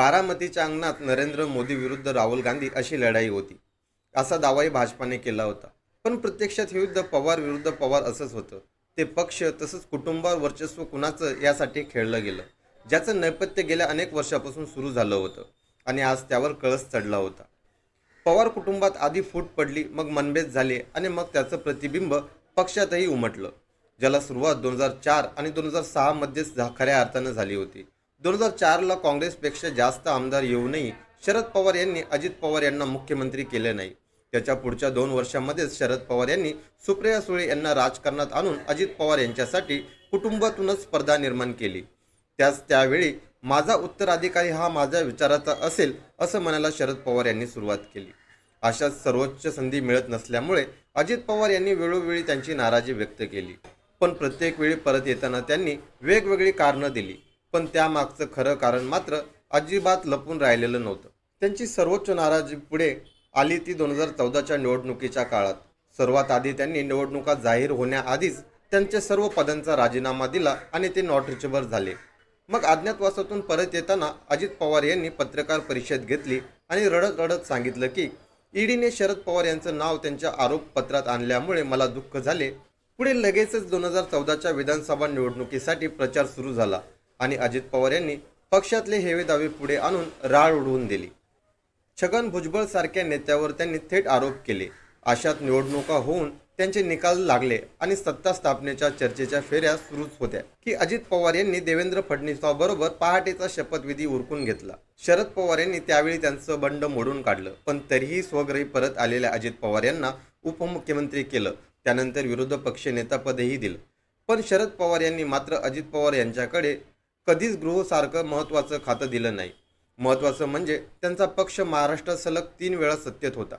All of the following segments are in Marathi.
बारामतीच्या अंगणात नरेंद्र मोदी विरुद्ध राहुल गांधी अशी लढाई होती. असा दावाही भाजपाने केला होता. पण प्रत्यक्षात हे युद्ध पवार विरुद्ध पवार असंच होतं. ते पक्ष तसंच कुटुंबावर वर्चस्व कुणाचं यासाठी खेळलं गेलं. ज्याचं नैपथ्य गेल्या अनेक वर्षापासून सुरू झालं होतं आणि आज त्यावर कळस चढला होता. पवार कुटुंबात आधी फूट पडली मग मनभेद झाले आणि मग त्याचं प्रतिबिंब पक्षातही उमटलं. ज्याला सुरुवात दोन हजार चार आणि दोन हजार सहामध्येच खऱ्या अर्थानं झाली होती. दोन हजार चारला काँग्रेसपेक्षा जास्त आमदार येऊनही शरद पवार यांनी अजित पवार यांना मुख्यमंत्री केले नाही. त्याच्या पुढच्या दोन वर्षांमध्येच शरद पवार यांनी सुप्रिया सुळे यांना राजकारणात आणून अजित पवार यांच्यासाठी कुटुंबातूनच स्पर्धा निर्माण केली. त्याच त्यावेळी माझा उत्तराधिकारी हा माझ्या विचाराचा असेल असं म्हणायला शरद पवार यांनी सुरुवात केली. अशा सर्वोच्च संधी मिळत नसल्यामुळे अजित पवार यांनी वेळोवेळी त्यांची नाराजी व्यक्त केली. पण प्रत्येक वेळी परत येताना त्यांनी वेगवेगळी कारणं दिली. पण त्यामागचं खरं कारण मात्र अजिबात लपून राहिलेलं नव्हतं. त्यांची सर्वोच्च नाराजी पुढे आली ती दोन हजार चौदाच्या निवडणुकीच्या काळात. सर्वात आधी त्यांनी निवडणुका जाहीर होण्याआधीच त्यांच्या सर्व पदांचा राजीनामा दिला आणि ते नॉट रिचेबल झाले. मग अज्ञातवासातून परत येताना अजित पवार यांनी पत्रकार परिषद घेतली आणि रडत रडत सांगितलं की ईडीने शरद पवार यांचं नाव त्यांच्या आरोपपत्रात आणल्यामुळे मला दुःख झाले. पुढे लगेचच दोन हजार चौदाच्या विधानसभा निवडणुकीसाठी प्रचार सुरू झाला. आणि अजित पवार यांनी पक्षातले हेवे दावे पुढे आणून राळ उडवून दिली. छगन भुजबळ सारख्या नेत्यावर त्यांनी थेट आरोप केले. अशात निवडणुका होऊन त्यांचे निकाल लागले आणि सत्ता स्थापनेच्या चर्चेच्या फेऱ्या सुरूच होत्या. की अजित पवार यांनी देवेंद्र फडणवीसाबरोबर पहाटेचा शपथविधी उरकून घेतला. शरद पवार यांनी त्यावेळी त्यांचं बंड मोडून काढलं. पण तरीही स्वग्रही परत आलेल्या अजित पवार यांना उपमुख्यमंत्री केलं. त्यानंतर विरोधी पक्ष नेतापदही दिलं. पण शरद पवार यांनी मात्र अजित पवार यांच्याकडे कधीच गृहसारखं महत्त्वाचं खातं दिलं नाही. महत्त्वाचं म्हणजे त्यांचा पक्ष महाराष्ट्रात सलग तीन वेळा सत्तेत होता.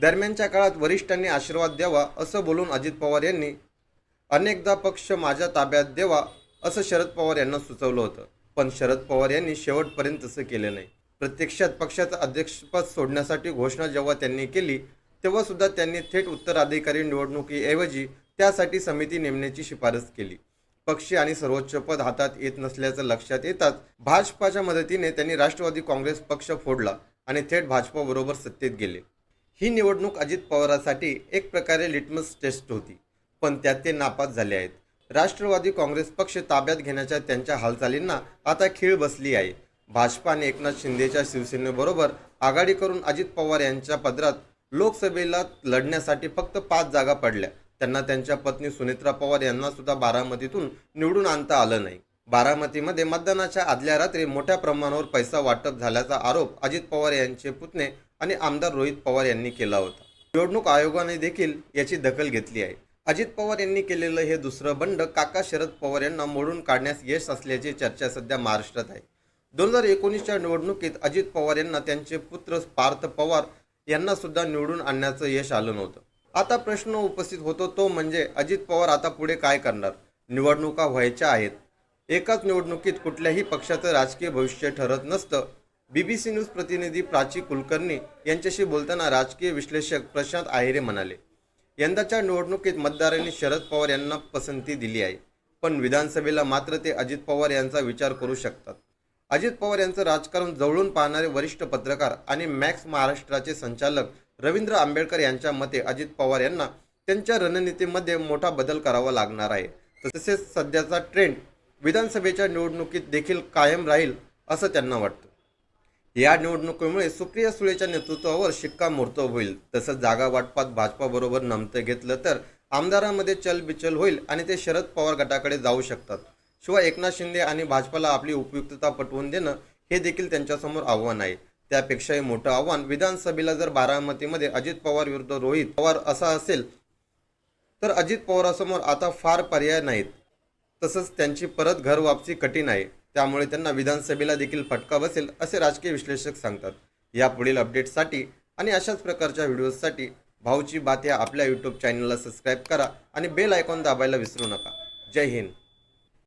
दरम्यानच्या काळात वरिष्ठांनी आशीर्वाद द्यावा असं बोलून अजित पवार यांनी अनेकदा पक्ष माझ्या ताब्यात द्यावा असं शरद पवार यांना सुचवलं होतं. पण शरद पवार यांनी शेवटपर्यंत तसं केलं नाही. प्रत्यक्षात पक्षाचं अध्यक्षपद सोडण्यासाठी घोषणा जेव्हा त्यांनी केली तेव्हा सुद्धा त्यांनी थेट उत्तराधिकारी निवडणुकीऐवजी त्यासाठी समिती नेमण्याची शिफारस केली. पक्षी आणि सर्वोच्च पद हातात येत नसल्याचं लक्षात येताच भाजपाच्या मदतीने त्यांनी राष्ट्रवादी काँग्रेस पक्ष फोडला आणि थेट भाजपाबरोबर सत्तेत गेले. ही निवडणूक अजित पवारांसाठी एक प्रकारे लिटमस टेस्ट होती पण त्यात ते नापास झाले आहेत. राष्ट्रवादी काँग्रेस पक्ष ताब्यात घेण्याच्या त्यांच्या हालचालींना आता खीळ बसली आहे. भाजपाने एकनाथ शिंदेच्या शिवसेनेबरोबर आघाडी करून अजित पवार यांच्या पदरात लोकसभेला लढण्यासाठी फक्त पाच जागा पडल्या. त्यांना त्यांच्या पत्नी सुनेत्रा पवार यांना सुद्धा बारामतीतून निवडून आणता आलं नाही. बारामतीमध्ये मतदानाच्या आदल्या रात्री मोठ्या प्रमाणावर पैसा वाटप झाल्याचा आरोप अजित पवार यांचे पुतणे आणि आमदार रोहित पवार यांनी केला होता. निवडणूक आयोगाने देखील याची दखल घेतली आहे. अजित पवार यांनी केलेलं हे दुसरं बंड काका शरद पवार यांना मोडून काढण्यास यश असल्याची चर्चा सध्या महाराष्ट्रात आहे. दोन हजार एकोणीसच्या निवडणुकीत अजित पवार यांना त्यांचे पुत्र पार्थ पवार यांना सुद्धा निवडून आणण्याचं यश आलं नव्हतं. आता प्रश्न उपस्थित होतो तो म्हणजे अजित पवार आता पुढे काय करणार? निवडणुका व्हायच्या आहेत. एकाच निवडणुकीत कुठल्याही पक्षाचं राजकीय भविष्य ठरत नसतं. बीबीसी न्यूज प्रतिनिधी प्राची कुलकर्णी यांच्याशी बोलताना राजकीय विश्लेषक प्रशांत आहिरे म्हणाले यंदाच्या निवडणुकीत मतदारांनी शरद पवार यांना पसंती दिली आहे. पण विधानसभेला मात्र ते अजित पवार यांचा विचार करू शकतात. अजित पवार यांचं राजकारण जवळून पाहणारे वरिष्ठ पत्रकार आणि मॅक्स महाराष्ट्राचे संचालक रवींद्र आंबेडकर यांच्या मते अजित पवार यांना त्यांच्या रणनीतीमध्ये मोठा बदल करावा लागणार आहे. तसेच सध्याचा ट्रेंड विधानसभेच्या निवडणुकीत देखील कायम राहील असं त्यांना वाटतं. या निवडणुकीमुळे सुप्रिया सुळेच्या नेतृत्वावर शिक्कामोर्तब होईल. तसंच जागा वाटपात भाजपाबरोबर नमतं घेतलं तर आमदारामध्ये चलबिचल होईल आणि ते शरद पवार गटाकडे जाऊ शकतात. शिवाय एकनाथ शिंदे आणि भाजपाला आपली उपयुक्तता पटवून देणं हे देखील त्यांच्यासमोर आव्हान आहे. त्यापेक्षाही मोठं आव्हान विधानसभेला जर बारामतीमध्ये अजित पवार विरुद्ध रोहित पवार असा असेल तर अजित पवारासमोर आता फार पर्याय नाहीत. तसंच त्यांची परत घर वापसी कठीण आहे. त्यामुळे त्यांना विधानसभेला देखील फटका बसेल असे राजकीय विश्लेषक सांगतात. या पुढील अपडेट्ससाठी आणि अशाच प्रकारच्या व्हिडिओजसाठी भाऊची बात या आपल्या यूट्यूब चॅनलला सबस्क्राईब करा आणि बेल आयकॉन दाबायला विसरू नका. जय हिंद.